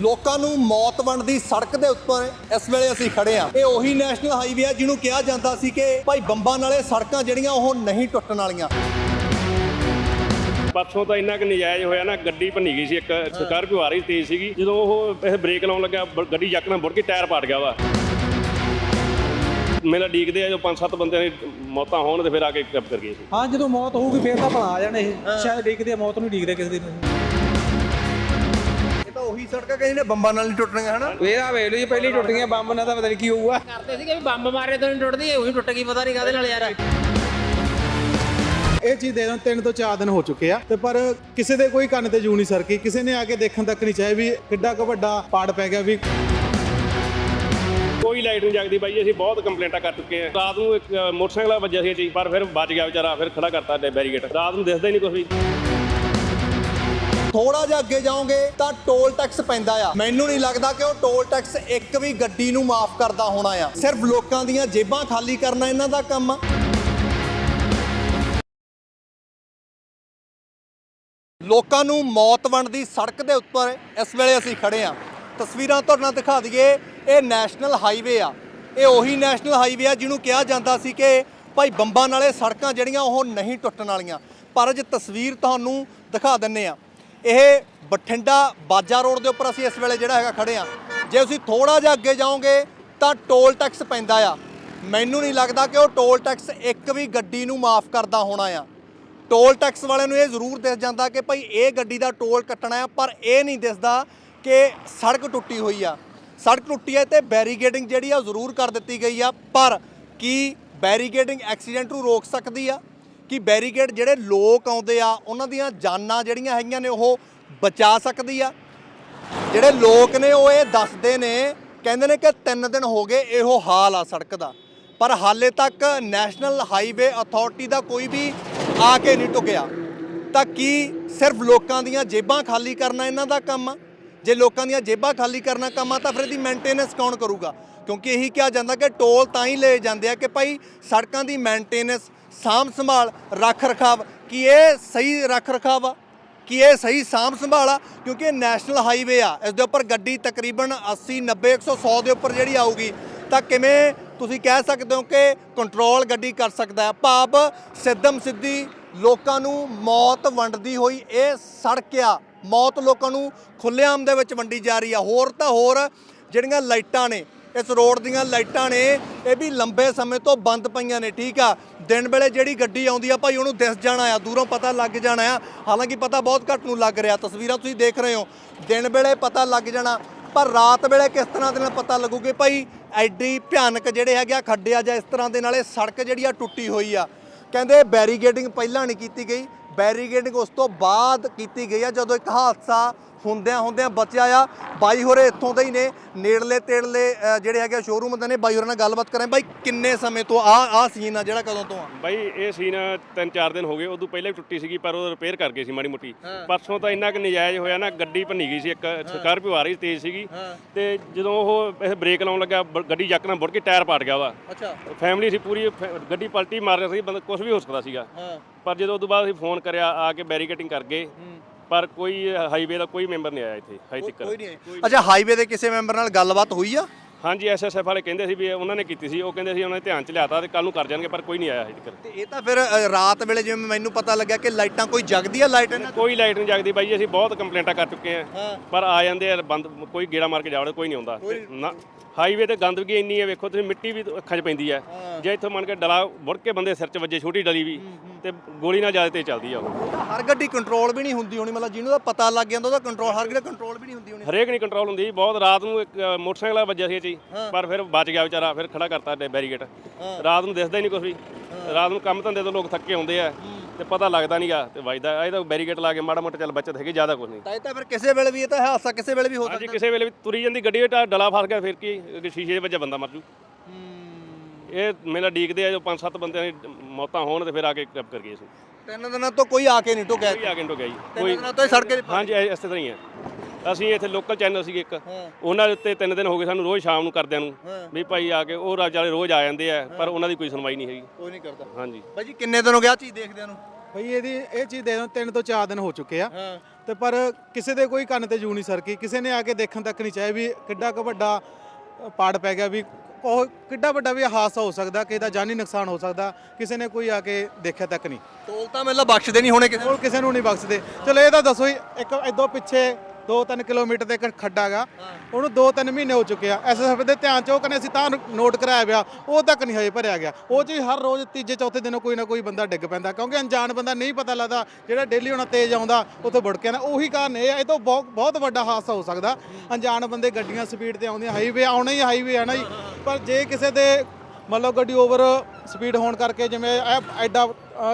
ਲੋਕਾਂ ਨੂੰ ਮੌਤ ਬਣਦੀ ਸੜਕ ਦੇ ਉੱਪਰ ਇਸ ਵੇਲੇ ਅਸੀਂ ਖੜੇ ਆ ਇਹ ਉਹੀ ਨੈਸ਼ਨਲ ਹਾਈਵੇ ਆ ਜਿਹਨੂੰ ਕਿਹਾ ਜਾਂਦਾ ਸੀ ਕਿ ਭਾਈ ਬੰਬਾਂ ਨਾਲੇ ਸੜਕਾਂ ਜਿਹੜੀਆਂ ਉਹ ਨਹੀਂ ਟੁੱਟਣ ਵਾਲੀਆਂ। ਪਰਸੋਂ ਤਾਂ ਇੰਨਾ ਕਿ ਨਜਾਇਜ਼ ਹੋਇਆ ਨਾ ਗੱਡੀ ਭੰਨੀ ਗਈ ਸੀ ਇੱਕ ਸਕਾਰਪੀਓ ਆ ਰਹੀ ਤੇਜ਼ ਸੀਗੀ। ਜਦੋਂ ਉਹ ਇਹ ਬ੍ਰੇਕ ਲਾਉਣ ਲੱਗਾ ਬ- ਗੱਡੀ ਯਕਦਮ ਮੁੜ ਕੇ ਟਾਇਰ ਪਾਟ ਗਿਆ ਵਾ। ਮੇਰਾ ਡੀਕਦੇ ਆ ਜੋ ਪੰਜ ਸੱਤ ਬੰਦਿਆਂ ਦੀ ਮੌਤਾਂ ਹੋਣ ਤੇ ਫਿਰ ਆ ਕੇ ਕੱਪ ਕਰ ਗਏ ਸੀ। ਹਾਂ ਜਦੋਂ ਮੌਤ ਹੋਊਗੀ ਫੇਰ ਤਾਂ ਭਲਾ ਆ ਜਾਣੇ ਇਹ। ਸ਼ਾਇਦ ਡਿੱਗਦੇ ਆ ਮੌਤ ਨੂੰ ਡਿੱਗਦੇ ਕਿਸੇ ਦਿਨ ਉਹੀ ਸੜਕਾਂ ਕਿ ਜਿਹਨੇ ਬੰਬਾਂ ਨਾਲ ਨਹੀਂ ਟੁੱਟਣੀਆਂ ਹਨਾ? ਵੇਰਾ ਵੇਖ ਲਓ ਜੀ ਪਹਿਲੀ ਟੁੱਟ ਗਈਆਂ ਬੰਬ ਨਾਲ ਤਾਂ ਪਤਾ ਨਹੀਂ ਕੀ ਹੋਊਗਾ। ਕਰਦੇ ਸੀਗੇ ਵੀ ਬੰਬ ਮਾਰੇ ਤੋਂ ਨਹੀਂ ਟੁੱਟਦੀ ਉਹੀ ਟੁੱਟ ਗਈ ਪਤਾ ਨਹੀਂ ਕਾਹਦੇ ਨਾਲ ਯਾਰ। ਇਹ ਚੀਜ਼ ਦੇ ਦੋ ਤਿੰਨ ਤੋਂ ਚਾਰ ਦਿਨ ਹੋ ਚੁੱਕੇ ਆ। ਤੇ ਪਰ ਕਿਸੇ ਦੇ ਕੋਈ ਕੰਨ ਤੇ ਜੂ ਨਹੀਂ ਸਰਕੀ ਕਿਸੇ ਨੇ ਆ ਕੇ ਦੇਖਣ ਤੱਕ ਨਹੀਂ ਚਾਹੇ ਵੀ ਕਿੱਡਾ ਕੁ ਵੱਡਾ ਪਾੜ ਪੈ ਗਿਆ ਵੀ। ਕੋਈ ਲਾਈਟ ਨਹੀਂ ਜਗਦੀ ਬਾਈ ਅਸੀਂ ਬਹੁਤ ਕੰਪਲੇਂਟਾਂ ਕਰ ਚੁੱਕੇ ਆ। ਰਾਤ ਨੂੰ ਇੱਕ ਮੋਟਰਸਾਈਕਲ ਵੱਜਿਆ ਸੀ ਜੀ ਪਰ ਫਿਰ ਬਚ ਗਿਆ ਵਿਚਾਰਾ ਫਿਰ ਖੜਾ ਕਰਤਾ ਡੇ ਬੈਰੀਗੇਟ ਰਾਤ ਨੂੰ ਦਿਸਦਾ ਹੀ ਨਹੀਂ ਕੁਝ ਵੀ। ਥੋੜਾ ਜਿਹਾ ਅੱਗੇ ਜਾਓਗੇ ਤਾਂ ਟੋਲ ਟੈਕਸ ਪੈਂਦਾ ਆ। ਮੈਨੂੰ ਨਹੀਂ ਲੱਗਦਾ ਕਿ ਉਹ ਟੋਲ ਟੈਕਸ ਇੱਕ ਵੀ ਗੱਡੀ ਨੂੰ ਮਾਫ ਕਰਦਾ ਹੋਣਾ ਆ। ਸਿਰਫ ਲੋਕਾਂ ਦੀਆਂ ਜੇਬਾਂ ਖਾਲੀ ਕਰਨਾ ਇਹਨਾਂ ਦਾ ਕੰਮ ਆ। ਲੋਕਾਂ ਨੂੰ ਮੌਤ ਬਣਦੀ ਸੜਕ ਦੇ ਉੱਪਰ ਇਸ ਵੇਲੇ ਅਸੀਂ ਖੜੇ ਆ। ਤਸਵੀਰਾਂ ਤੁਹਾਡੇ ਨਾਲ ਦਿਖਾ ਦਈਏ, ਇਹ ਨੈਸ਼ਨਲ ਹਾਈਵੇ ਆ। ਇਹ ਉਹੀ ਨੈਸ਼ਨਲ ਹਾਈਵੇ ਆ ਜਿਹਨੂੰ ਕਿਹਾ ਜਾਂਦਾ ਸੀ ਕਿ ਭਾਈ ਬੰਬਾਂ ਨਾਲੇ ਸੜਕਾਂ ਜਿਹੜੀਆਂ ਉਹ ਨਹੀਂ ਟੁੱਟਣ ਵਾਲੀਆਂ। ਪਰ ਅੱਜ ਤਸਵੀਰ ਤੁਹਾਨੂੰ ਦਿਖਾ ਦਿੰਨੇ ਆ। ਇਹ ਬਠਿੰਡਾ ਬਾਜਾ ਰੋਡ ਦੇ ਉੱਪਰ ਅਸੀਂ ਇਸ ਵੇਲੇ ਜਿਹੜਾ ਹੈਗਾ ਖੜੇ ਆ ਜੇ ਤੁਸੀਂ ਥੋੜਾ ਜਿਹਾ ਅੱਗੇ ਜਾਓਗੇ ਤਾਂ ਟੋਲ ਟੈਕਸ ਪੈਂਦਾ ਆ। ਮੈਨੂੰ ਨਹੀਂ ਲੱਗਦਾ ਕਿ ਉਹ ਟੋਲ ਟੈਕਸ ਇੱਕ ਵੀ ਗੱਡੀ ਨੂੰ ਮਾਫ ਕਰਦਾ ਹੋਣਾ ਆ। ਟੋਲ ਟੈਕਸ ਵਾਲਿਆਂ ਨੂੰ ਇਹ ਜ਼ਰੂਰ ਦਿਸ ਜਾਂਦਾ ਕਿ ਭਾਈ ਇਹ ਗੱਡੀ ਦਾ ਟੋਲ ਕੱਟਣਾ ਆ, ਪਰ ਇਹ ਨਹੀਂ ਦਿਸਦਾ ਕਿ ਸੜਕ ਟੁੱਟੀ ਹੋਈ ਆ। ਸੜਕ ਟੁੱਟੀ ਹੈ ਤੇ ਬੈਰੀਗੇਡਿੰਗ ਜਿਹੜੀ ਆ ਜ਼ਰੂਰ ਕਰ ਦਿੱਤੀ ਗਈ ਆ, ਪਰ ਕੀ ਬੈਰੀਗੇਡਿੰਗ ਐਕਸੀਡੈਂਟ ਨੂੰ ਰੋਕ ਸਕਦੀ ਆ? ਕਿ ਬੈਰੀਕੇਡ ਜਿਹੜੇ ਲੋਕ ਆਉਂਦੇ ਆ, ਉਹਨਾਂ ਦੀਆਂ ਜਾਨਾਂ ਜਿਹੜੀਆਂ ਹੈਗੀਆਂ ਨੇ, ਉਹ ਬਚਾ ਸਕਦੀ ਆ। ਜਿਹੜੇ ਲੋਕ ਨੇ, ਉਹ ਇਹ ਦੱਸਦੇ ਨੇ, ਕਹਿੰਦੇ ਨੇ ਕਿ 3 ਦਿਨ ਹੋ ਗਏ ਇਹੋ ਹਾਲ ਆ ਸੜਕ ਦਾ। ਪਰ ਹਾਲੇ ਤੱਕ ਨੈਸ਼ਨਲ ਹਾਈਵੇ ਅਥਾਰਟੀ ਦਾ ਕੋਈ ਵੀ ਆ ਕੇ ਨਹੀਂ ਟੁਕਿਆ। ਤਾਂ ਕੀ ਸਿਰਫ ਲੋਕਾਂ ਦੀਆਂ ਜੇਬਾਂ ਖਾਲੀ ਕਰਨਾ ਇਹਨਾਂ ਦਾ ਕੰਮ ਆ? ਜੇ ਲੋਕਾਂ ਦੀਆਂ ਜੇਬਾਂ ਖਾਲੀ ਕਰਨਾ ਕੰਮ ਆ, ਤਾਂ ਫਿਰ ਇਹਦੀ ਮੇਨਟੇਨੈਂਸ ਕੌਣ ਕਰੂਗਾ? ਕਿਉਂਕਿ ਇਹੀ ਕਿਹਾ ਜਾਂਦਾ ਕਿ ਟੋਲ ਤਾਂ ਹੀ ਲਏ ਜਾਂਦੇ ਆ ਕਿ ਭਾਈ ਸੜਕਾਂ ਦੀ ਮੇਨਟੇਨੈਂਸ ਸਾਂਭ ਸੰਭਾਲ ਰੱਖ ਰਖਾਵ। ਕੀ ਇਹ ਸਹੀ ਰੱਖ ਰਖਾਵ ਆ? ਕਿ ਇਹ ਸਹੀ ਸਾਂਭ ਸੰਭਾਲ ਆ? ਕਿਉਂਕਿ ਇਹ ਨੈਸ਼ਨਲ ਹਾਈਵੇ ਆ। ਇਸ ਦੇ ਉੱਪਰ ਗੱਡੀ ਤਕਰੀਬਨ 80 90 100 100 ਦੇ ਉੱਪਰ ਜਿਹੜੀ ਆਊਗੀ, ਤਾਂ ਕਿਵੇਂ ਤੁਸੀਂ ਕਹਿ ਸਕਦੇ ਹੋ ਕਿ ਕੰਟਰੋਲ ਗੱਡੀ ਕਰ ਸਕਦਾ ਭਾਵ ਸਿੱਧਮ ਸਿੱਧੀ ਲੋਕਾਂ ਨੂੰ ਮੌਤ ਵੰਡਦੀ ਹੋਈ ਇਹ ਸੜਕ ਆ। ਮੌਤ ਲੋਕਾਂ ਨੂੰ ਖੁੱਲ੍ਹੇਆਮ ਦੇ ਵਿੱਚ ਵੰਡੀ ਜਾ ਰਹੀ ਆ। ਹੋਰ ਤਾਂ ਹੋਰ ਜਿਹੜੀਆਂ ਲਾਈਟਾਂ ਨੇ ਇਸ ਰੋਡ ਦੀਆਂ ਲਾਈਟਾਂ ਨੇ, ਇਹ ਵੀ ਲੰਬੇ ਸਮੇਂ ਤੋਂ ਬੰਦ ਪਈਆਂ ਨੇ, ਠੀਕ ਆ। ਦਿਨ ਵੇਲੇ ਜਿਹੜੀ ਗੱਡੀ ਆਉਂਦੀ ਆ, ਭਾਈ ਉਹਨੂੰ ਦਿਸ ਜਾਣਾ ਆ, ਦੂਰੋਂ ਪਤਾ ਲੱਗ ਜਾਣਾ ਆ। ਹਾਲਾਂਕਿ ਪਤਾ ਬਹੁਤ ਘੱਟ ਨੂੰ ਲੱਗ ਰਿਹਾ, ਤਸਵੀਰਾਂ ਤੁਸੀਂ ਦੇਖ ਰਹੇ ਹੋ। ਦਿਨ ਵੇਲੇ ਪਤਾ ਲੱਗ ਜਾਣਾ, ਪਰ ਰਾਤ ਵੇਲੇ ਕਿਸ ਤਰ੍ਹਾਂ ਦੇ ਨਾਲ ਪਤਾ ਲੱਗੂਗੇ? ਭਾਈ ਐਡੀ ਭਿਆਨਕ ਜਿਹੜੇ ਹੈਗੇ ਆ, ਖੱਡਿਆ ਜਾਂ ਇਸ ਤਰ੍ਹਾਂ ਦੇ ਨਾਲ ਇਹ ਸੜਕ ਜਿਹੜੀ ਆ ਟੁੱਟੀ ਹੋਈ ਆ। ਕਹਿੰਦੇ ਬੈਰੀਗੇਡਿੰਗ ਪਹਿਲਾਂ ਨਹੀਂ ਕੀਤੀ ਗਈ ਬੈਰੀਗੇਡਿੰਗ ਉਸ ਤੋਂ ਬਾਅਦ ਕੀਤੀ ਗਈ ਆ ਜਦੋਂ ਇੱਕ ਹਾਦਸਾ ਹੁੰਦਿਆਂ ਹੁੰਦਿਆਂ ਬਚਿਆ ਆ। ਬਾਈ ਹੋਰੇ ਇੱਥੋਂ ਦੇ ਹੀ ਨੇ ਨੇੜਲੇ ਤੇੜਲੇ ਜਿਹੜੇ ਹੈਗੇ ਸ਼ੋਰੂਮ ਦੇ ਨੇ ਬਾਈ ਹੋਰਾਂ ਨਾਲ ਗੱਲਬਾਤ ਕਰਾਂ ਬਾਈ ਕਿੰਨੇ ਸਮੇਂ ਤੋਂ ਆ ਆ ਸੀਨ ਆ ਜਿਹੜਾ ਕਦੋਂ ਤੋਂ ਆ? ਬਾਈ ਇਹ ਸੀਨ ਤਿੰਨ ਚਾਰ ਦਿਨ ਹੋ ਗਏ। ਉਦੋਂ ਪਹਿਲਾਂ ਵੀ ਟੁੱਟੀ ਸੀਗੀ ਪਰ ਉਹ ਰਿਪੇਅਰ ਕਰ ਗਏ ਸੀ ਮਾੜੀ ਮੋਟੀ। ਪਰਸੋਂ ਤਾਂ ਇੰਨਾ ਕਿ ਨਜਾਇਜ਼ ਹੋਇਆ ਨਾ ਗੱਡੀ ਭੰਨੀ ਗਈ ਸੀ ਇੱਕ ਸਕਾਰਪੀਓ ਆ ਰਹੀ ਤੇਜ਼ ਸੀਗੀ। ਤੇ ਜਦੋਂ ਉਹ ਇਹ ਬ੍ਰੇਕ ਲਾਉਣ ਲੱਗਾ ਗੱਡੀ ਯਕਦਮ ਮੁੜ ਕੇ ਟਾਇਰ ਪਾਟ ਗਿਆ ਵਾ। ਅੱਛਾ। ਫੈਮਿਲੀ ਸੀ ਪੂਰੀ ਗੱਡੀ ਪਲਟੀ ਮਾਰ ਰਹੀ ਸੀ ਬੰਦਾ ਕੁਝ ਵੀ ਹੋ ਸਕਦਾ ਸੀਗਾ। ਹਾਂ। ਪਰ ਜਦੋਂ ਉਦੋਂ ਬਾਅਦ ਅਸੀਂ ਫੋਨ ਕਰਿਆ ਆ ਕੇ ਬੈਰੀਕੇਟਿੰਗ ਕਰ ਗਏ। ਪਰ ਕੋਈ ਹਾਈਵੇ ਦਾ ਕੋਈ ਮੈਂਬਰ ਨਹੀਂ ਆਇਆ ਇੱਥੇ ਹਜੇ ਤੱਕ। ਕੋਈ ਨਹੀਂ। ਅੱਛਾ ਹਾਈਵੇ ਦੇ ਕਿਸੇ ਮੈਂਬਰ ਨਾਲ ਗੱਲਬਾਤ ਹੋਈ ਆ? ਹਾਂਜੀ ਐਸਐਸਐਫ ਵਾਲੇ ਕਹਿੰਦੇ ਸੀ ਵੀ ਉਹਨਾਂ ਨੇ ਕੀਤੀ ਸੀ ਉਹ ਕਹਿੰਦੇ ਸੀ ਉਹਨਾਂ ਨੇ ਧਿਆਨ ਚ ਲਿਆਤਾ ਤੇ ਕੱਲ ਨੂੰ ਕਰ ਜਾਣਗੇ ਪਰ ਕੋਈ ਨਹੀਂ ਆਇਆ ਹਜੇ ਤੱਕ। ਤੇ ਇਹ ਤਾਂ ਫਿਰ ਅ, ਰਾਤ ਵੇਲੇ ਜਿਵੇਂ ਮੈਨੂੰ ਪਤਾ ਲੱਗਿਆ ਕਿ ਲਾਈਟਾਂ ਕੋਈ ਜਗਦੀ ਆ ਲਾਈਟ ਇਹਨਾਂ? ਕੋਈ ਲਾਈਟ ਨਹੀਂ ਜਗਦੀ ਬਾਈ ਅਸੀਂ ਬਹੁਤ ਕੰਪਲੇਂਟਾਂ ਕਰ ਚੁੱਕੇ ਆ। ਪਰ ਆ ਜਾਂਦੇ ਆ ਬੰਦ ਕੋਈ ਗੇੜਾ ਮਾਰ ਕੇ ਜਾਵੜੇ ਕੋਈ ਨਹੀਂ ਆਉਂਦਾ। ਤੇ ਨਾ ਹਾਈਵੇ ਤੇ ਗੰਦਗੀ ਇੰਨੀ ਹੈ ਵੇਖੋ ਤੁਸੀਂ ਮਿੱਟੀ ਵੀ ਅੱਖਾਂ 'ਚ ਪੈਂਦੀ ਹੈ। ਜੇ ਇੱਥੋਂ ਮੰਨ ਕੇ ਡਲਾ ਮੁੜ ਕੇ ਬੰਦੇ ਸਿਰ 'ਚ ਵੱਜੇ ਛੋਟੀ ਡਲੀ ਵੀ ਤੇ ਗੋਲੀ ਨਾਲ ਜ਼ਿਆਦਾ ਤੇ ਚੱਲਦੀ ਆ ਉਹ। ਹਰ ਗੱਡੀ ਕੰਟਰੋਲ ਵੀ ਨਹੀਂ ਹੁੰਦੀ ਹੋਣੀ ਮਤਲਬ ਜਿਹਨੂੰ ਦਾ ਪਤਾ ਲੱਗ ਜਾਂਦਾ ਉਹਦਾ ਕੰਟਰੋਲ ਹਰ ਗੱਡੀ ਕੰਟਰੋਲ ਵੀ ਨਹੀਂ ਹੁੰਦੀ ਹੋਣੀ। ਹਰੇਕ ਨਹੀਂ ਕੰਟਰੋਲ ਹੁੰਦੀ। ਬਹੁਤ ਰਾਤ ਨੂੰ ਇੱਕ ਮੋਟਰਸਾਈਕਲ ਵੱਜਿਆ ਸੀ ਜੀ ਪਰ ਫਿਰ ਬਚ ਗਿਆ ਵਿਚਾਰਾ ਫਿਰ ਖੜਾ ਕਰਤਾ ਬੈਰੀਗੇਟ ਰਾਤ ਨੂੰ ਦਿਸਦਾ ਹੀ ਨਹੀਂ ਕੁਝ ਵੀ। ਰਾਤ ਨੂੰ ਕੰਮ ਧੰਦੇ ਤੋਂ ਲੋਕ ਥੱਕੇ ਆਉਂਦੇ ਆ। ਤੇ ਪਤਾ ਲੱਗਦਾ ਨਹੀਂਗਾ ਤੇ ਵੱਜਦਾ। ਇਹ ਤਾਂ ਬੈਰੀਗੇਟ ਲਾ ਕੇ ਮਾੜਾ ਮੋਟਾ ਚੱਲ ਬਚਤ ਹੈਗੀ ਜ਼ਿਆਦਾ ਕੁਝ ਨਹੀਂ। ਤਾਂ ਇਹ ਤਾਂ ਫਿਰ ਕਿਸੇ ਵੇਲੇ ਵੀ ਇਹ ਤਾਂ ਹਾਦਸਾ ਕਿਸੇ ਵੇਲੇ ਵੀ ਹੋ ਹਾਂਜੀ ਸਕਦਾ। ਕਿਸੇ ਵੇਲੇ ਵੀ ਤੁਰੀ ਜਾਂਦੀ ਗੱਡੀ ਵਿੱਚ ਡਲਾ ਫਸ ਗਿਆ ਫਿਰ ਕੀ? ਅੱਗੇ ਸ਼ੀਸ਼ੇ ਦੇ ਵੱਜਾ ਬੰਦਾ ਮਰ ਜੂ। ਇਹ ਮੇਰਾ ਡੀਕਦੇ ਆ ਜੋ ਪੰਜ ਸੱਤ ਬੰਦਿਆਂ ਦੀ ਮੌਤਾਂ ਹੋਣ ਤੇ ਫਿਰ ਆ ਕੇ ਕਰ ਗਏ ਸੀ ਤਿੰਨ ਦਿਨਾਂ ਤੋਂ ਕੋਈ ਆ ਕੇ ਨਹੀਂ ਟੁਕਿਆ ਕੋਈ ਆ ਕੇ ਟੋ ਗਿਆ ਜੀ। ਤਿੰਨ ਕੋਈ ਦਿਨਾਂ ਤੋਂ ਇਹ ਸੜਕੇ ਹਾਂਜੀ ਇਸੇ ਤਰ੍ਹਾਂ ਹੀ ਹੈ। ਅਸੀਂ ਇੱਥੇ ਲੋਕਲ ਚੈਨਲ ਸੀਗੇ ਇੱਕ। ਉਹਨਾਂ ਦੇ ਉੱਤੇ ਤਿੰਨ ਦਿਨ ਹੋ ਗਏ ਸਾਨੂੰ ਰੋਜ਼ ਸ਼ਾਮ ਨੂੰ ਕਰਦਿਆਂ ਨੂੰ ਵੀ ਭਾਈ ਆ ਕੇ ਉਹ ਰਾਜਾਲੇ ਰੋਜ਼ ਆ ਜਾਂਦੇ ਆ ਪਰ ਉਹਨਾਂ ਦੀ ਕੋਈ ਸੁਣਵਾਈ ਨਹੀਂ ਹੈਗੀ। ਕੋਈ ਨਹੀਂ ਕਰਦਾ। ਹਾਂਜੀ। ਜੀ ਕਿੰਨੇ ਦਿਨ ਹੋ ਗਿਆ ਚੀਜ਼ ਦੇਖਦਿਆਂ ਨੂੰ? ਭਈ ਇਹਦੀ ਇਹ ਚੀਜ਼ ਦੇ ਦੋ ਤਿੰਨ ਤੋਂ ਚਾਰ ਦਿਨ ਹੋ ਚੁੱਕੇ ਆ। ਤੇ ਪਰ ਕਿਸੇ ਦੇ ਕੋਈ ਕੰਨ ਤੇ ਜੂ ਨਹੀਂ ਸਰਕੀ। ਕਿਸੇ ਨੇ ਆ ਕੇ ਦੇਖਣ ਤੱਕ ਨਹੀਂ ਚਾਹੇ ਵੀ ਕਿੱਡਾ ਕੁ ਵੱਡਾ ਪਾੜ ਪੈ ਗਿਆ ਵੀ ਉਹ ਕਿੱਡਾ ਵੱਡਾ ਵੀ ਹਾਦਸਾ ਹੋ ਸਕਦਾ ਕਿਸੇ ਦਾ ਜਾਨੀ ਨੁਕਸਾਨ ਹੋ ਸਕਦਾ ਕਿਸੇ ਨੇ ਕੋਈ ਆ ਕੇ ਦੇਖਿਆ ਤੱਕ ਨਹੀਂ। ਟੋਲ ਤਾਂ ਮੈਨੂੰ ਬਖਸ਼ਦੇ ਨਹੀਂ ਹੋਣੇ ਕਿਸੇ ਨੂੰ। ਕਿਸੇ ਨੂੰ ਨਹੀਂ ਬਖਸ਼ਦੇ। ਚਲੋ ਇਹ ਤਾਂ ਦੱਸੋ ਹੀ ਇੱਕ ਇਦੋਂ ਪਿੱਛੇ 2-3 ਕਿਲੋਮੀਟਰ ਤੇ ਇੱਕ ਖੱਡਾ ਗਾ। ਉਹਨੂੰ 2-3 ਮਹੀਨੇ ਹੋ ਚੁੱਕੇ ਆ। ਐਸਐਸਐਫ ਦੇ ਧਿਆਨ ਚ ਉਹ ਕਹਿੰਦੇ ਅਸੀਂ ਤਾਂ ਨੋਟ ਕਰਾਇਆ ਪਿਆ, ਉਹ ਤੱਕ ਨਹੀਂ ਹਜੇ ਭਰਿਆ ਗਿਆ। ਉਹ ਚ ਹਰ ਰੋਜ਼ ਤੀਜੇ, ਚੌਥੇ ਦਿਨ ਕੋਈ ਨਾ ਕੋਈ ਬੰਦਾ ਡਿੱਗ ਪੈਂਦਾ। ਕਿਉਂਕਿ ਅਣਜਾਣ ਬੰਦਾ ਨਹੀਂ ਪਤਾ ਲੱਗਦਾ, ਜਿਹੜਾ ਡੇਲੀ ਹੁਣ ਤੇਜ਼ ਆਉਂਦਾ, ਉੱਥੇ ਵੜ ਕੇ ਨਾ ਉਹੀ ਕਾਰਨ ਇਹ ਆ, ਇਹ ਤੋਂ ਬਹੁਤ ਬਹੁਤ ਵੱਡਾ ਹਾਦਸਾ ਹੋ ਸਕਦਾ। ਅਣਜਾਣ ਬੰਦੇ ਗੱਡੀਆਂ ਸਪੀਡ ਤੇ ਆਉਂਦੀਆਂ ਹਾਈਵੇ ਆਉਣਾ ਹੀ ਹਾਈਵੇ ਆ ਨਾ ਜੀ ਪਰ ਜੇ ਕਿਸੇ ਦੇ ਮਤਲਬ ਗੱਡੀ ਓਵਰ ਸਪੀਡ ਹੋਣ ਕਰਕੇ ਜਿਵੇਂ ਇਹ ਐਡਾ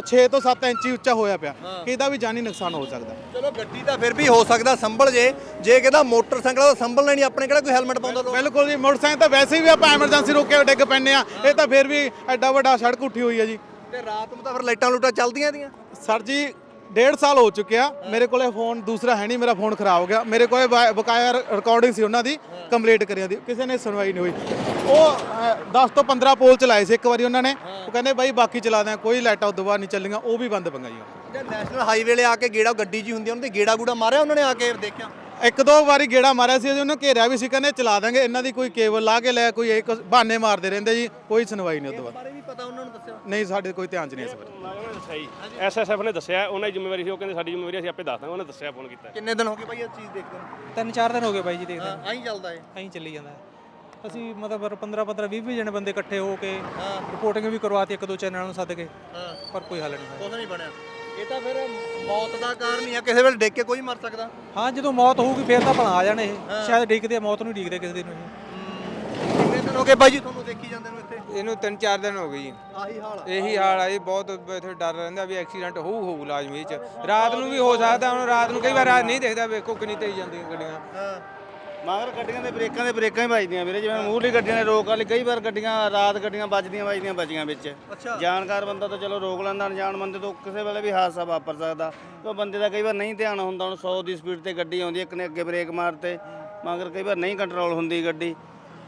6 ਤੋਂ 7 ਇੰਚੀ ਉੱਚਾ ਹੋਇਆ ਪਿਆ। ਇਹਦਾ ਵੀ ਜਾਨੀ ਨੁਕਸਾਨ ਹੋ ਸਕਦਾ। ਚਲੋ ਗੱਡੀ ਤਾਂ ਫਿਰ ਵੀ ਹੋ ਸਕਦਾ ਸੰਭਲ ਜੇ। ਜੇ ਕਹਿੰਦਾ ਮੋਟਰਸਾਈਕਲ ਦਾ ਸੰਭਲਣਾ ਨਹੀਂ ਆਪਣੇ ਕਿਹੜਾ ਕੋਈ ਹੈਲਮਟ ਪਾਉਂਦਾ ਲੋਕ? ਬਿਲਕੁਲ ਜੀ ਮੋਟਰਸਾਈਕਲ ਤਾਂ ਵੈਸੇ ਵੀ ਆਪਾਂ ਐਮਰਜੈਂਸੀ ਰੋਕ ਕੇ ਡਿੱਗ ਪੈਂਦੇ ਆ। ਇਹ ਤਾਂ ਫਿਰ ਵੀ ਐਡਾ ਵੱਡਾ ਸੜਕ ਉੱਠੀ ਹੋਈ ਹੈ ਜੀ। ਤੇ ਰਾਤ ਨੂੰ ਤਾਂ ਫਿਰ ਲਾਈਟਾਂ ਲੂਟਾਂ ਚੱਲਦੀਆਂ ਦੀਆਂ। ਸਰ ਜੀ ਡੇਢ ਸਾਲ ਹੋ ਚੁੱਕਿਆ ਮੇਰੇ ਕੋਲੇ ਫੋਨ ਦੂਸਰਾ ਹੈ ਨਹੀਂ ਮੇਰਾ ਫੋਨ ਖਰਾਬ ਹੋ ਗਿਆ। ਮੇਰੇ ਕੋਲੇ ਬਾ- ਬਕਾਇਆ ਰਿਕਾਰਡਿੰਗ ਸੀ ਉਹਨਾਂ ਦੀ ਕੰਪਲੀਟ ਕਰਿਆ ਦੀ। ਕਿਸੇ ਨੇ ਸੁਣਵਾਈ ਨਹੀਂ ਹੋਈ। ਉਹ 10 ਤੋਂ 15 ਪੋਲ ਚਲਾਏ ਸੀ ਇੱਕ ਵਾਰੀ ਉਹਨਾਂ ਨੇ। ਉਹ ਕਹਿੰਦੇ ਬਾਈ ਬਾਕੀ ਚਲਾ ਦਿਆਂ ਕੋਈ ਲਾਈਟਾਂ ਉਦੋਂ ਬਾਅਦ ਨਹੀਂ ਚੱਲੀਆਂ ਉਹ ਵੀ ਬੰਦ ਪੰਗਾ ਜੀ ਜੇ ਨੈਸ਼ਨਲ ਹਾਈਵੇ ਵਾਲੇ ਆ ਕੇ ਗੇੜਾ ਗੱਡੀ ਜੀ ਹੁੰਦੀ ਆ, ਉਹਨਾਂ ਤੇ ਗੇੜਾ ਗੂੜਾ ਮਾਰਿਆ ਉਹਨਾਂ ਨੇ ਆ ਕੇ ਦੇਖਿਆ? ਇੱਕ ਦੋ ਵਾਰੀ ਗੇੜਾ ਮਾਰਿਆ ਸੀ ਉਹਨੂੰ ਘੇਰਿਆ ਵੀ ਸੀ ਕਹਿੰਦੇ ਚਲਾ ਦਾਂਗੇ ਇਹਨਾਂ ਦੀ ਕੋਈ ਕੇਬਲ ਲਾ ਕੇ ਲੈ ਕੋਈ ਇੱਕ ਬਹਾਨੇ ਮਾਰਦੇ ਰਹਿੰਦੇ ਜੀ ਕੋਈ ਸੁਣਵਾਈ ਨਹੀਂ ਉਦੋਂ ਬਾਅਦ। ਬਾਰੇ ਵੀ ਪਤਾ ਉਹਨਾਂ ਨੂੰ ਦੱਸਿਆ? ਨਹੀਂ ਸਾਡੇ ਕੋਈ ਧਿਆਨ ਚ ਨਹੀਂ ਇਸ ਬਾਰੇ। ਜੀ ਐਸਐਸਐਫ ਨੇ ਦੱਸਿਆ ਉਹਨਾਂ ਦੀ ਜ਼ਿੰਮੇਵਾਰੀ ਸੀ ਉਹ ਕਹਿੰਦੇ ਸਾਡੀ ਜ਼ਿੰਮੇਵਾਰੀ ਅਸੀਂ ਆਪੇ ਦੱਸ ਦਾਂਗੇ ਉਹਨੇ ਦੱਸਿਆ ਫੋਨ ਕੀਤਾ। ਕਿੰਨੇ ਦਿਨ ਹੋ ਗਏ ਭਾਈ ਇਹ ਚੀਜ਼ ਦੇਖਦੇ ਨੂੰ? ਤਿੰਨ ਚਾਰ ਦਿਨ ਹੋ ਗਏ ਬਾਈ ਜੀ ਦੇਖਦੇ ਹਾਂ ਆਈ ਚੱਲਦਾ ਏ ਐਂ ਚੱਲੀ ਜਾਂਦਾ ਹੈ। ਅਸੀਂ ਮਤਲਬ 15 15 20 20 ਜਣੇ ਬੰਦੇ ਇਕੱਠੇ ਹੋ ਕੇ ਰਿਪੋਰਟਿੰਗ ਵੀ ਕਰਵਾਤੀ ਇੱਕ ਦੋ ਚੈਨਲਾਂ ਨੂੰ ਸੱਦ ਕੇ ਹਾਂ। ਪਰ ਕੋਈ ਹੱਲ ਨਹੀਂ ਹੋਇਆ। ਕੁਝ ਨਹੀਂ ਬਣਿਆ। ਇਹ ਤਾਂ ਫਿਰ ਮੌਤ ਦਾ ਕਾਰਨ ਹੀ ਆ ਕਿਸੇ ਵੇਲੇ ਡਿੱਗ ਕੇ ਕੋਈ ਮਰ ਸਕਦਾ। ਹਾਂ ਜਦੋਂ ਮੌਤ ਹੋਊਗੀ ਫੇਰ ਤਾਂ ਭਲਾ ਆ ਜਾਣੇ ਇਹ। ਸ਼ਾਇਦ ਡਿੱਗਦੇ ਆ ਮੌਤ ਨੂੰ ਡਿੱਗਦੇ ਕਿਸੇ ਦਿਨ ਨੂੰ ਇਹ ਕਿੰਨੇ ਦਿਨ ਹੋ ਗਏ ਭਾਈ ਜੀ ਤੁਹਾਨੂੰ ਦੇਖੀ ਜਾਂਦੇ ਨੂੰ ਇੱਥੇ? ਇਹਨੂੰ ਤਿੰਨ ਚਾਰ ਦਿਨ ਹੋ ਗਏ ਜੀ। ਆਹੀ ਹਾਲ ਆ। ਇਹੀ ਹਾਲ ਆ ਜੀ ਬਹੁਤ ਇੱਥੇ ਡਰ ਰਹਿੰਦਾ ਵੀ ਐਕਸੀਡੈਂਟ ਹੋਊ ਹੋਊ ਲਾਜ਼ਮੀ ਇਹ ਚ। ਰਾਤ ਨੂੰ ਵੀ ਹੋ ਸਕਦਾ ਹੁਣ ਰਾਤ ਨੂੰ ਕਈ ਵਾਰ ਰਾਤ ਨਹੀਂ ਦੇਖਦਾ ਵੇਖੋ ਕਿੰਨੀ ਤੇਜ਼ ਜਾਂਦੀਆਂ ਗੱਡੀਆਂ। ਹਾਂ। ਮਗਰ ਗੱਡੀਆਂ ਦੇ ਬ੍ਰੇਕਾਂ ਦੇ ਬ੍ਰੇਕਾਂ ਹੀ ਵੱਜਦੀਆਂ ਵੀਰੇ ਜਿਵੇਂ ਮੂਹਰਲੀ ਗੱਡੀਆਂ ਨੇ ਰੋਕ ਵਾਲੀ ਕਈ ਵਾਰ ਗੱਡੀਆਂ ਰਾਤ ਗੱਡੀਆਂ ਵੱਜਦੀਆਂ ਵੱਜਦੀਆਂ ਬਚੀਆਂ ਵਿੱਚ। ਅੱਛਾ। ਜਾਣਕਾਰ ਬੰਦਾ ਤਾਂ ਚਲੋ ਰੋਕ ਲੈਂਦਾ ਅਣਜਾਣ ਬੰਦੇ ਤੋਂ ਕਿਸੇ ਵੇਲੇ ਵੀ ਹਾਦਸਾ ਵਾਪਰ ਸਕਦਾ। ਤੇ ਬੰਦੇ ਦਾ ਕਈ ਵਾਰ ਨਹੀਂ ਧਿਆਨ ਹੁੰਦਾ ਹੁਣ 100 ਦੀ ਸਪੀਡ ਤੇ ਗੱਡੀ ਆਉਂਦੀ ਹੈ, ਇੱਕ ਨੇ ਅੱਗੇ ਬ੍ਰੇਕ ਮਾਰਤੇ ਮਗਰ ਕਈ ਵਾਰ ਨਹੀਂ ਕੰਟਰੋਲ ਹੁੰਦੀ ਗੱਡੀ।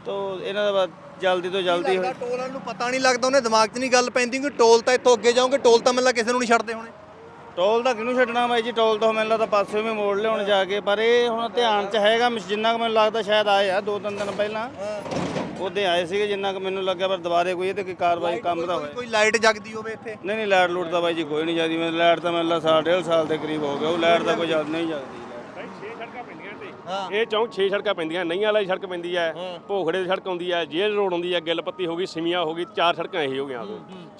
ਤੋਂ ਇਹਨਾਂ ਦਾ ਬਸ ਜਲਦੀ ਤੋਂ ਜਲਦੀ ਲੱਗਦਾ ਟੋਲ ਵਾਲੇ ਨੂੰ ਪਤਾ ਨਹੀਂ ਲੱਗਦਾ ਉਹਨੇ ਦਿਮਾਗ 'ਚ ਨਹੀਂ ਗੱਲ ਪੈਂਦੀ ਕਿ ਟੋਲ ਤਾਂ ਇੱਥੋਂ ਅੱਗੇ ਜਾਓਗੇ ਟੋਲ ਤਾਂ ਮੈਨੂੰ ਲੱਗਦਾ ਕਿਸੇ ਨੂੰ ਨਹੀਂ ਛੱਡਦੇ ਹੋਣੇ। ਟੋਲ ਦਾ ਕਿਹਨੂੰ ਛੱਡਣਾ ਬਾਈ ਜੀ? ਟੋਲ ਤੋਂ ਮੈਨੂੰ ਲੱਗਦਾ ਪਾਸੇ ਵੀ ਮੋੜ ਲਿਆਉਣ ਜਾ ਕੇ ਪਰ ਇਹ ਹੁਣ ਧਿਆਨ 'ਚ ਹੈਗਾ ਮਿਸ- ਜਿੰਨਾ ਕੁ ਮੈਨੂੰ ਲੱਗਦਾ ਸ਼ਾਇਦ ਆਏ ਆ ਦੋ ਤਿੰਨ ਦਿਨ ਪਹਿਲਾਂ। ਉਹਦੇ ਆਏ ਸੀਗੇ ਜਿੰਨਾ ਕੁ ਮੈਨੂੰ ਲੱਗਿਆ ਪਰ ਦੁਬਾਰੇ ਕੋਈ ਇਹਦੇ ਕੋਈ ਕਾਰਵਾਈ ਕੰਮ ਦਾ ਹੋਇਆ ਕੋਈ ਲਾਈਟ ਜਗਦੀ ਹੋਵੇ ਇੱਥੇ? ਨਹੀਂ ਨਹੀਂ ਲਾਈਟ ਲੂਟ ਤਾਂ ਬਾਈ ਜੀ ਕੋਈ ਨਹੀਂ ਜਾਂਦੀ ਮੈਨੂੰ ਲਾਈਟ ਤਾਂ ਮੈਨੂੰ ਲੱਗਦਾ ਸਾਲ ਡੇਢ ਸਾਲ ਦੇ ਕਰੀਬ ਹੋ ਗਿਆ ਉਹ ਲਾਈਟ ਤਾਂ ਕੋਈ ਜਲਦੀ ਨਹੀਂ ਜਾਂਦੀ ਭਾਈ 6 ਸੜਕਾਂ ਪੈਂਦੀਆਂ ਤੇ ਇਹ ਚੌਂਕ 6 ਸੜਕਾਂ ਪੈਂਦੀਆਂ ਨਈਆਂ ਵਾਲੀ ਸੜਕ ਪੈਂਦੀ ਹੈ ਭੋਖੜੇ ਦੀ ਸੜਕ ਆਉਂਦੀ ਹੈ ਜੇਲ੍ਹ ਰੋਡ ਆਉਂਦੀ ਹੈ ਗਿੱਲਪੱਤੀ ਹੋ ਗਈ ਸਿਮੀਆਂ ਹੋ ਗਈ ਚਾਰ ਸੜਕਾਂ ਇਹੀ ਹੋ ਗਈਆਂ।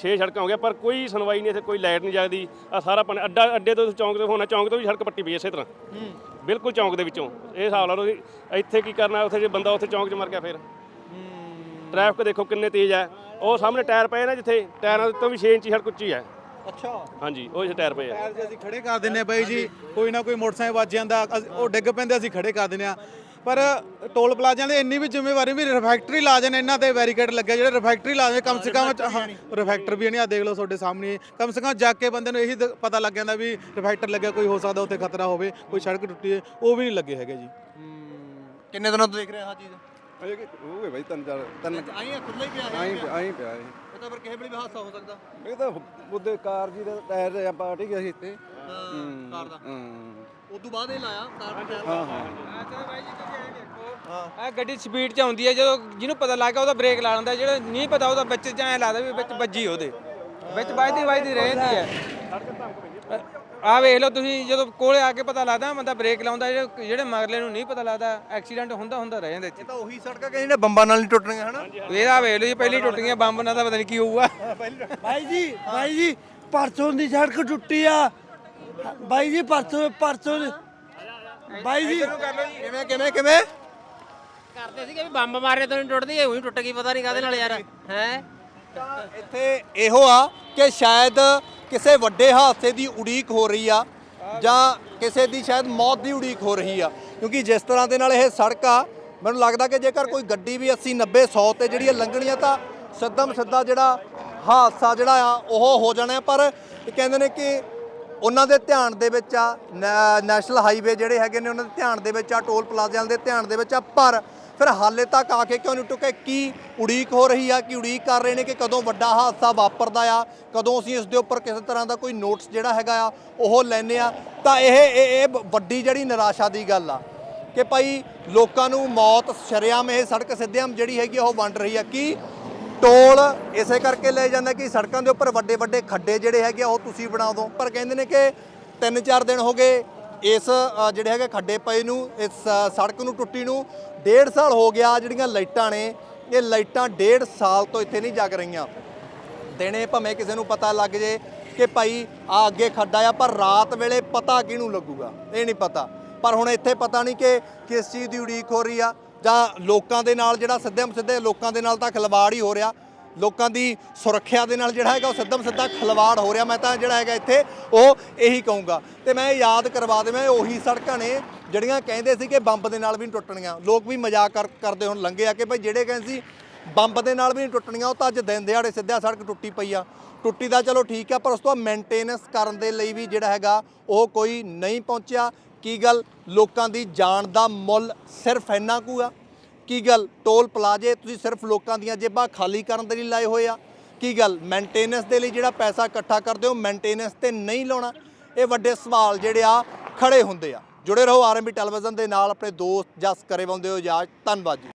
6 ਸੜਕਾਂ ਹੋ ਗਈਆਂ ਪਰ ਕੋਈ ਸੁਣਵਾਈ ਨਹੀਂ ਇੱਥੇ ਕੋਈ ਲਾਈਟ ਨਹੀਂ ਜਗਦੀ। ਆ ਸਾਰਾ ਪਾਣੀ ਅੱਡਾ ਅੱਡੇ ਤੋਂ ਚੌਂਕ ਤੋਂ ਹੋਣਾ ਚੌਂਕ ਤੋਂ ਵੀ ਸੜਕ ਪੱਟੀ ਪਈ ਇਸੇ ਤਰ੍ਹਾਂ। ਬਿਲਕੁਲ ਚੌਂਕ ਦੇ ਵਿੱਚੋਂ। ਇਹ ਹਿਸਾਬ ਲਾ ਲਓ ਇੱਥੇ ਕੀ ਕਰਨਾ ਉੱਥੇ ਜੇ ਬੰਦਾ ਉੱਥੇ ਚੌਂਕ 'ਚ ਮਰ ਗਿਆ ਫਿਰ। ਟ੍ਰੈਫਿਕ ਦੇਖੋ ਕਿੰਨੇ ਤੇਜ਼ ਹੈ। ਉਹ ਸਾਹਮਣੇ ਟਾਇਰ ਪਏ ਨਾ ਜਿੱਥੇ ਟਾਇਰਾਂ ਤੋਂ ਵੀ 6 ਇੰਚੀ ਸੜਕ ਉੱਚੀ ਹੈ। ਅੱਛਾ। ਹਾਂਜੀ ਉਹ ਟਾਇਰ ਪਏ ਆ। ਟਾਇਰ ਜੇ ਅਸੀਂ ਖੜੇ ਕਰ ਦਿੰਨੇ ਆ ਬਾਈ ਜੀ ਕੋਈ ਨਾ ਕੋਈ ਮੋਟਰਸਾਈਕਲ ਵੱਜ ਜਾਂਦਾ ਅਸੀਂ- ਉਹ ਡਿੱਗ ਪੈਂਦੇ ਅਸੀਂ ਖੜੇ ਕਰ ਦਿੰਨੇ ਆ ਪਰ ਟੋਲ ਪਲਾਜ਼ਿਆਂ ਦੇ ਇੰਨੀ ਵੀ ਜ਼ਿੰਮੇਵਾਰੀ ਵੀ ਰਿਫੈਕਟਰੀ ਲਾ ਜਾਣ ਇਹਨਾਂ ਤੇ ਬੈਰੀਕੇਡ ਲੱਗੇ ਜਿਹੜੇ ਰਿਫੈਕਟਰੀ ਲਾ ਜਾਣ ਕਮ ਸੇ ਕਮ ਹਾਂ ਰਿਫੈਕਟਰ ਵੀ ਨਹੀਂ ਆ ਦੇਖ ਲਓ ਤੁਹਾਡੇ ਸਾਹਮਣੇ। ਕਮ ਸੇ ਕਮ ਜਾ ਕੇ ਬੰਦੇ ਨੂੰ ਇਹੀ ਦ- ਪਤਾ ਲੱਗ ਜਾਂਦਾ ਵੀ ਰਿਫੈਕਟਰ ਲੱਗਿਆ ਕੋਈ ਹੋ ਸਕਦਾ ਉੱਥੇ ਖਤਰਾ ਹੋਵੇ ਕੋਈ ਸੜਕ ਟੁੱਟੀ ਹੈ ਉਹ ਵੀ ਨਹੀਂ ਲੱਗੇ ਹੈਗੇ ਜੀ। ਕਿੰਨੇ ਦਿਨਾਂ ਤੋਂ ਦੇਖ ਰਹੇ ਆ ਆਹ ਚੀਜ਼? ਅਜੇ ਕਿ ਹੋ ਗਏ ਬਾਈ ਤਿੰਨ ਚਾਰ ਤਿੰਨ ਆਈ ਆ ਖੁੱਲਾ ਹੀ ਪਿਆ ਹੈ ਆਈ ਆਈ ਪਿਆ ਇਹ। ਇਹ ਤਾਂ ਫਿਰ ਕਿਸੇ ਵੇਲੇ ਵੀ ਹਾਦਸਾ ਹੋ ਸਕਦਾ। ਇਹ ਤਾਂ ਉਹਦੇ ਕਾਰ ਜੀ ਦਾ ਟਾਇਰ ਆ ਪਾਰਟੀ ਗਿਆ ਸੀ ਇੱਥੇ। ਹਾਂ ਕਾਰ ਦਾ। ਹਾਂ। ਉਦੋਂ ਬਾਅਦ ਇਹ ਲਾਇਆ ਕਾਰ ਦਾ ਟਾਇਰ। ਹਾਂ ਹਾਂ। ਆ ਗੱਡੀ ਸਪੀਡ 'ਚ ਆਉਂਦੀ ਹੈ ਜਦੋਂ ਜਿਹਨੂੰ ਪਤਾ ਲੱਗ ਗਿਆ ਉਹਦਾ ਬ੍ਰੇਕ ਲਾ ਲੈਂਦਾ ਜਿਹੜਾ ਨਹੀਂ ਪਤਾ ਉਹਦਾ ਵਿੱਚ ਜਾਂ ਐਂ ਲੱਗਦਾ ਵੀ ਵਿੱਚ ਵੱਜੀ ਉਹਦੇ। ਵਿੱਚ ਵੱਜਦੀ ਵੱਜਦੀ ਰਹਿੰਦੀ ਹੈ। ਆ ਵੇਖ ਲਓ ਤੁਸੀਂ ਜਦੋਂ ਕੋਲੇ ਆ ਕੇ ਪਤਾ ਲੱਗਦਾ ਬੰਦਾ ਬ੍ਰੇਕ ਲਾਉਂਦਾ ਜਿਹੜੇ ਜਿਹੜੇ ਮਗਰਲੇ ਨੂੰ ਨਹੀਂ ਪਤਾ ਲੱਗਦਾ ਐਕਸੀਡੈਂਟ ਹੁੰਦਾ ਹੁੰਦਾ ਰਹਿ ਜਾਂਦਾ ਇੱਥੇ। ਇਹ ਤਾਂ ਉਹੀ ਸੜਕਾਂ ਕਿ ਜਿਹਨੇ ਬੰਬਾਂ ਨਾਲ ਨਹੀਂ ਟੁੱਟਣੀਆਂ ਹਨਾ? ਇਹਦਾ ਵੇਖ ਲਓ ਜੀ ਪਹਿਲੀ ਟੁੱਟ ਗਈਆਂ ਬੰਬ ਨਾਲ ਤਾਂ ਪਤਾ ਨਹੀਂ ਕੀ ਹੋਊਗਾ। ਭਾਈ ਜੀ ਭਾਈ ਜੀ ਪਰਸੋਂ ਦੀ ਸੜਕ ਟੁੱਟੀ ਆ। ਭਾਈ ਜੀ ਪਰਸੋਂ ਪਰਸੋਂ ਦੀ- ਭਾਈ ਜੀ। ਕਿਵੇਂ ਕਿਵੇਂ ਕਿਵੇਂ? ਕਰਦੇ ਸੀਗੇ ਵੀ ਬੰਬ ਮਾਰੇ ਤੋਂ ਨਹੀਂ ਟੁੱਟਦੀ ਇਹ ਉਹੀ ਟੁੱਟ ਗਈ ਪਤਾ ਨਹੀਂ ਕਾਹਦੇ ਨਾਲ ਯਾਰ। ਹੈ? ਇੱਥੇ ਇਹੋ ਆ ਕਿ ਸ਼ਾਇਦ ਕਿਸੇ ਵੱਡੇ ਹਾਦਸੇ ਦੀ ਉਡੀਕ ਹੋ ਰਹੀ ਆ ਜਾਂ ਕਿਸੇ ਦੀ ਸ਼ਾਇਦ ਮੌਤ ਦੀ ਉਡੀਕ ਹੋ ਰਹੀ ਆ। ਕਿਉਂਕਿ ਜਿਸ ਤਰ੍ਹਾਂ ਦੇ ਨਾਲ ਇਹ ਸੜਕ ਆ, ਮੈਨੂੰ ਲੱਗਦਾ ਕਿ ਜੇਕਰ ਕੋਈ ਗੱਡੀ ਵੀ 80 90 100 ਤੇ ਜਿਹੜੀ ਲੰਘਣੀ ਆ ਤਾਂ ਸਿੱਧਮ ਸਿੱਧਾ ਜਿਹੜਾ ਹਾਦਸਾ ਜਿਹੜਾ ਆ, ਉਹ ਹੋ ਜਾਣਾ ਪਰ ਇਹ ਕਹਿੰਦੇ ਨੇ ਕਿ ਉਹਨਾਂ ਦੇ ਧਿਆਨ ਦੇ ਵਿੱਚ ਆ, ਨੈ- ਨੈਸ਼ਨਲ ਹਾਈਵੇ ਜਿਹੜੇ ਹੈਗੇ ਨੇ, ਉਹਨਾਂ ਦੇ ਧਿਆਨ ਦੇ ਵਿੱਚ ਆ, ਟੋਲ ਪਲਾਜ਼ਿਆਂ ਦੇ ਧਿਆਨ ਦੇ ਵਿੱਚ ਆ। ਪਰ ਫਿਰ ਹਾਲੇ ਤੱਕ ਆ ਕੇ ਕਿਉਂ ਨਹੀਂ ਟੁਕੇ ਕੀ ਉਡੀਕ ਹੋ ਰਹੀ ਆ? ਕਿ ਉਡੀਕ ਕਰ ਰਹੇ ਨੇ ਕਿ ਕਦੋਂ ਵੱਡਾ ਹਾਦਸਾ ਵਾਪਰਦਾ ਆ? ਕਦੋਂ ਅਸੀਂ ਇਸ ਦੇ ਉੱਪਰ ਕਿਸੇ ਤਰ੍ਹਾਂ ਦਾ ਕੋਈ ਨੋਟਿਸ ਜਿਹੜਾ ਹੈਗਾ ਆ, ਉਹ ਲੈਨੇ ਆ? ਤਾਂ ਇਹ ਇਹ ਇਹ ਵੱਡੀ ਜਿਹੜੀ ਨਿਰਾਸ਼ਾ ਦੀ ਗੱਲ ਆ ਕਿ ਭਾਈ ਲੋਕਾਂ ਨੂੰ ਮੌਤ ਸ਼ਰੇਆਮ ਇਹ ਸੜਕ ਸਿੱਧਿਆਮ ਜਿਹੜੀ ਹੈਗੀ ਆ, ਉਹ ਵੰਡ ਰਹੀ ਆ। ਕੀ ਟੋਲ ਇਸੇ ਕਰਕੇ ਲੈ ਜਾਂਦਾ ਕਿ ਸੜਕਾਂ ਦੇ ਉੱਪਰ ਵੱਡੇ ਵੱਡੇ ਖੱਡੇ ਜਿਹੜੇ ਹੈਗੇ ਆ, ਉਹ ਤੁਸੀਂ ਬਣਾ ਦਿਓ? ਪਰ ਕਹਿੰਦੇ ਨੇ ਕਿ 3-4 ਦਿਨ ਹੋ ਗਏ ਇਸ ਜਿਹੜੇ ਹੈਗੇ ਖੱਡੇ ਪਏ ਨੂੰ, ਇਸ ਸੜਕ ਨੂੰ ਟੁੱਟੀ ਨੂੰ ਡੇਢ ਸਾਲ ਹੋ ਗਿਆ ਜਿਹੜੀਆਂ ਲਾਈਟਾਂ ਨੇ, ਇਹ ਲਾਈਟਾਂ ਡੇਢ ਸਾਲ ਤੋਂ ਇੱਥੇ ਨਹੀਂ ਜਗ ਰਹੀਆਂ। ਦਿਨੇ ਭਾਵੇਂ ਕਿਸੇ ਨੂੰ ਪਤਾ ਲੱਗ ਜੇ ਕਿ ਭਾਈ ਆ ਅੱਗੇ ਖੱਡਾ ਆ, ਪਰ ਰਾਤ ਵੇਲੇ ਪਤਾ ਕਿਹਨੂੰ ਲੱਗੂਗਾ? ਇਹ ਨਹੀਂ ਪਤਾ। ਪਰ ਹੁਣ ਇੱਥੇ ਪਤਾ ਨਹੀਂ ਕਿ ਕਿਸ ਚੀਜ਼ ਦੀ ਉਡੀਕ ਹੋ ਰਹੀ ਆ, ਜਾਂ ਲੋਕਾਂ ਦੇ ਨਾਲ ਜਿਹੜਾ ਸਿੱਧੇ ਸਿੱਧੇ ਲੋਕਾਂ ਦੇ ਨਾਲ ਤਾਂ ਖਿਲਵਾੜ ਹੀ ਹੋ ਰਿਹਾ। ਲੋਕਾਂ ਦੀ ਸੁਰੱਖਿਆ ਦੇ ਨਾਲ ਜਿਹੜਾ ਹੈਗਾ ਉਹ ਸਿੱਧਮ ਸਿੱਧਾ ਖਿਲਵਾੜ ਹੋ ਰਿਹਾ। ਮੈਂ ਤਾਂ ਜਿਹੜਾ ਹੈਗਾ ਇੱਥੇ ਉਹ ਇਹੀ ਕਹੂੰਗਾ। ਤੇ ਮੈਂ ਇਹ ਯਾਦ ਕਰਵਾ ਦੇਵਾਂ ਉਹੀ ਸੜਕਾਂ ਨੇ ਜਿਹੜੀਆਂ ਕਹਿੰਦੇ ਸੀ ਕਿ ਬੰਬ ਦੇ ਨਾਲ ਵੀ ਨਹੀਂ ਟੁੱਟਣੀਆਂ। ਲੋਕ ਵੀ ਮਜ਼ਾਕ ਕਰ- ਕਰਦੇ ਹੁਣ ਲੰਘੇ ਆ ਕਿ ਭਾਈ ਜਿਹੜੇ ਕਹਿੰਦੇ ਸੀ ਬੰਬ ਦੇ ਨਾਲ ਵੀ ਨਹੀਂ ਟੁੱਟਣੀਆਂ, ਉਹ ਤਾਂ ਅੱਜ ਦਿਨ ਦਿਹਾੜੇ ਸਿੱਧਾ ਸੜਕ ਟੁੱਟੀ ਪਈ ਆ। ਟੁੱਟੀ ਦਾ ਚਲੋ ਠੀਕ ਆ, ਪਰ ਉਸ ਤੋਂ ਮੇਨਟੇਨੈਂਸ ਕਰਨ ਦੇ ਲਈ ਵੀ ਜਿਹੜਾ ਹੈਗਾ ਉਹ ਕੋਈ ਨਹੀਂ ਪਹੁੰਚਿਆ। ਕੀ ਗੱਲ? ਲੋਕਾਂ ਦੀ ਜਾਨ ਦਾ ਮੁੱਲ ਸਿਰਫ ਇੰਨਾ ਕੁ ਆ। ਕੀ ਗੱਲ ਟੋਲ ਪਲਾਜ਼ੇ ਤੁਸੀਂ ਸਿਰਫ ਲੋਕਾਂ ਦੀਆਂ ਜੇਬਾਂ ਖਾਲੀ ਕਰਨ ਦੇ ਲਈ ਲਾਏ ਹੋਏ ਆ? ਕੀ ਗੱਲ ਮੇਨਟੇਨੈਂਸ ਦੇ ਲਈ ਜਿਹੜਾ ਪੈਸਾ ਇਕੱਠਾ ਕਰਦੇ ਹੋ ਮੇਨਟੇਨੈਂਸ ਤੇ ਨਹੀਂ ਲਾਉਣਾ? ਇਹ ਵੱਡੇ ਸਵਾਲ ਜਿਹੜੇ ਆ, ਖੜੇ ਹੁੰਦੇ ਆ। ਜੁੜੇ ਰਹੋ ਆਰਐਮਬੀ ਟੈਲੀਵਿਜ਼ਨ ਦੇ ਨਾਲ, ਆਪਣੇ ਦੋਸਤ ਜਸ ਕਰੇ ਬੰਦੇ ਹੋ ਇਜਾਜ਼ਤ ਧੰਨਵਾਦ ਜੀ।